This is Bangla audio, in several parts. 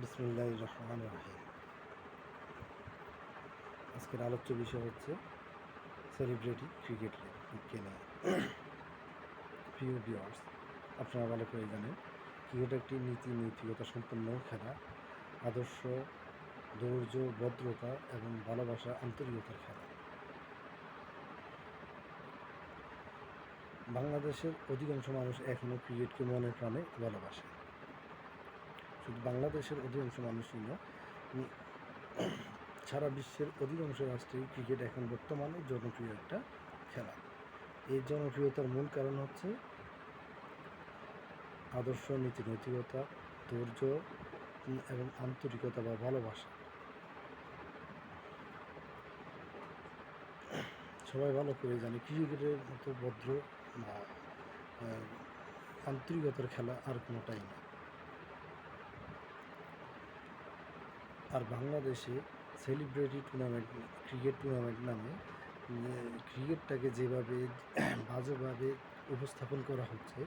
বিসমুল্লাহ রহমান রাহিম। আজকের আলোচ্য বিষয় হচ্ছে সেলিব্রিটি ক্রিকেট নিয়ে প্রিয় ভিউয়ার্স, আপনারা ভালো করে জানেন, ক্রিকেট একটি নীতি, নৈতিকতা সম্পন্ন খেলা। আদর্শ, ধৈর্য, ভদ্রতা এবং ভালোবাসা আন্তরিকতার খেলা। বাংলাদেশের অধিকাংশ মানুষ এখনও ক্রিকেটকে মনে প্রাণে ভালোবাসে। শুধু বাংলাদেশের অধিকাংশ মানুষই না সারা বিশ্বের অধিকাংশ রাষ্ট্রেই ক্রিকেট এখন বর্তমানে জনপ্রিয় একটা খেলা। এই জনপ্রিয়তার মূল কারণ হচ্ছে আদর্শ নীতি নৈতিকতা ধৈর্য এবং আন্তরিকতা বা ভালোবাসা। সবাই ভালো করে জানে, ক্রিকেটের মতো ভদ্র বা আন্তরিকতার খেলা আর কোনোটাই না। আর বাংলাদেশে সেলিব্রিটি টুর্নামেন্ট ক্রিকেট টুর্নামেন্ট নামে ক্রিকেটটাকে যেভাবে বাজেভাবে উপস্থাপন করা হচ্ছে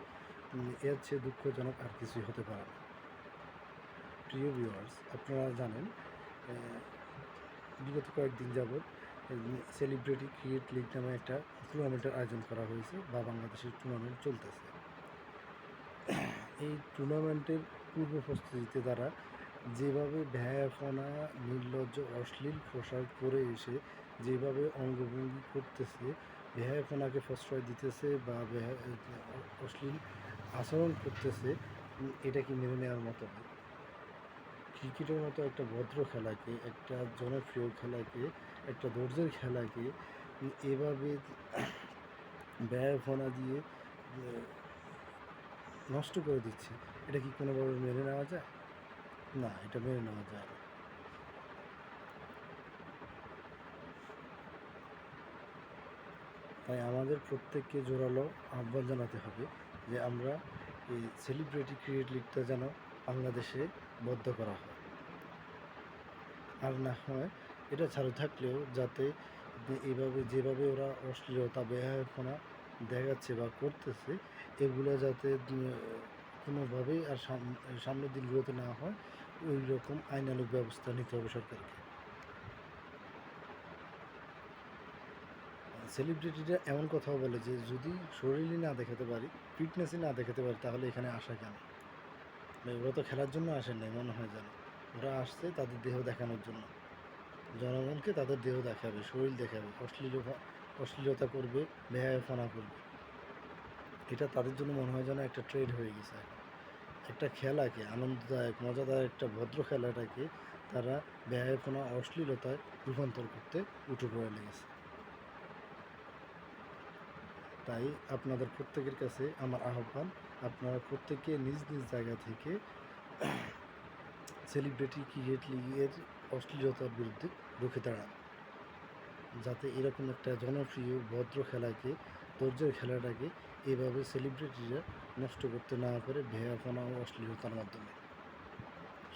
এর চেয়ে দুঃখজনক আর কিছুই হতে পারে না। প্রিয় ভিউয়ার্স আপনারা জানেন বিগত কয়েকদিন যাবৎ সেলিব্রিটি ক্রিকেট লিগ নামে একটা টুর্নামেন্টের আয়োজন করা হয়েছে বা বাংলাদেশের টুর্নামেন্ট চলতেছে। এই টুর্নামেন্টের পূর্ব প্রস্তুতিতে তারা যেভাবে ব্যয়াপনা নির্লজ্জ, অশ্লীল পোশাক পরে এসে যেভাবে অঙ্গভঙ্গি করতেছে ব্যয়াপনাকে প্রশ্রয় দিতেছে বা অশ্লীল আচরণ করতেছে এটা কি মেনে নেওয়ার মতো না? ক্রিকেটের মতো একটা ভদ্র খেলাকে, একটা জনপ্রিয় খেলাকে, একটা ধৈর্যের খেলাকে এভাবে ব্যয়াপনা দিয়ে নষ্ট করে দিচ্ছে। এটা কি কোনোভাবে মেনে নেওয়া যায়? না, এটা মেনে নেওয়া যায় না। তাই আমাদের প্রত্যেককে জোরালো আহ্বান জানাতে হবে যে আমরা এই সেলিব্রিটি ক্রিকেট লিগটা যেন বাংলাদেশে বদ্ধ করা হয়। আর না হয় এটা চালু থাকলেও যাতে এইভাবে যেভাবে ওরা অশ্লীলতা ব্যয়াপনা দেখাচ্ছে বা করতেছে, এগুলো যাতে কোনোভাবেই আর সাম- সামনের দিনগুলোতে না হয়। ওই রকম আইনানুগ ব্যবস্থা নিতে হবে সরকারকে। সেলিব্রিটিরা এমন কথাও বলে যে, যদি শরীরই না দেখাতে পারি ফিটনেসই না দেখাতে পারি, তাহলে এখানে আসা কেন? ওরা তো খেলার জন্য আসেন নাই, মনে হয় যেন। ওরা আসছে তাদের দেহ দেখানোর জন্য। জনগণকে তাদের দেহ দেখাবে, শরীর দেখাবে, অশ্লীল অশ্লীলতা করবে বেহায়ফানা করবে। এটা তাদের জন্য মনে হয় যেন একটা ট্রেড হয়ে গেছে এখন। একটা খেলাকে আনন্দদায়ক, মজাদার একটা ভদ্র খেলাটাকে তারা ব্যয়াপনা অশ্লীলতায় রূপান্তর করতে উঠে পড়ে লেগেছে। তাই আপনাদের প্রত্যেকের কাছে আমার আহ্বান, আপনারা প্রত্যেকে নিজ নিজ জায়গা থেকে সেলিব্রিটি ক্রিকেট লিগের অশ্লীলতার বিরুদ্ধে রুখে দাঁড়ান, যাতে এরকম একটা জনপ্রিয়, ভদ্র খেলাকে, ধৈর্যের খেলাটাকে এভাবে সেলিব্রিটিরা নষ্ট করতে না পেরে ভেয়াপনা ও অশ্লীলতার মাধ্যমে।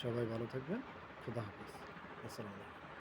সবাই ভালো থাকবেন। খুদা হাফিজ। আসসালামু আলাইকুম।